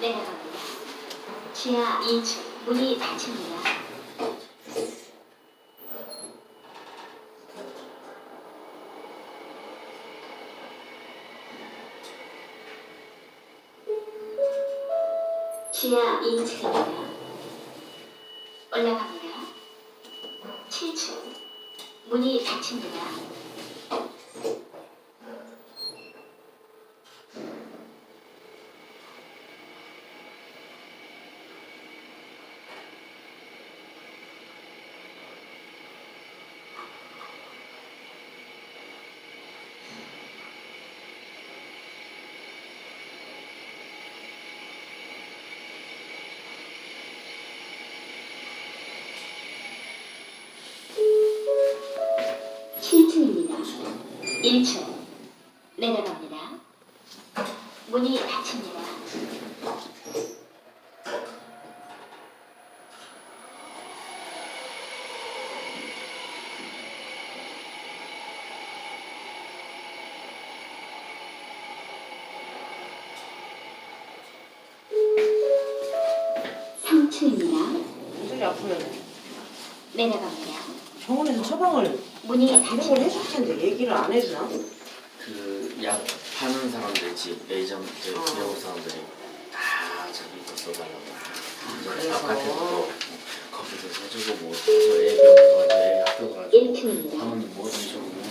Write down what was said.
내려갑니다. 지하 2층 문이 닫힙니다. 지하 2층입니다. 올라갑니다. 7층 문이 닫힙니다. 칠층입니다 1층 내려갑니다. 문이 닫힙니다. 삼층입니다 목소리 아프면 내려갑니다. 병원에서 처방을 문이 이런 걸. 해줄 텐데 얘기를 안 해주나? 그 약 파는 사람들 집 A점 저 어. 사람들이 다 자기 거 써달라고 그래서. 아파트도 뭐 커피도 사주고 뭐 사서 애 병원 가서 애 학교 1층입니다. 하면 뭐든 저거 뭐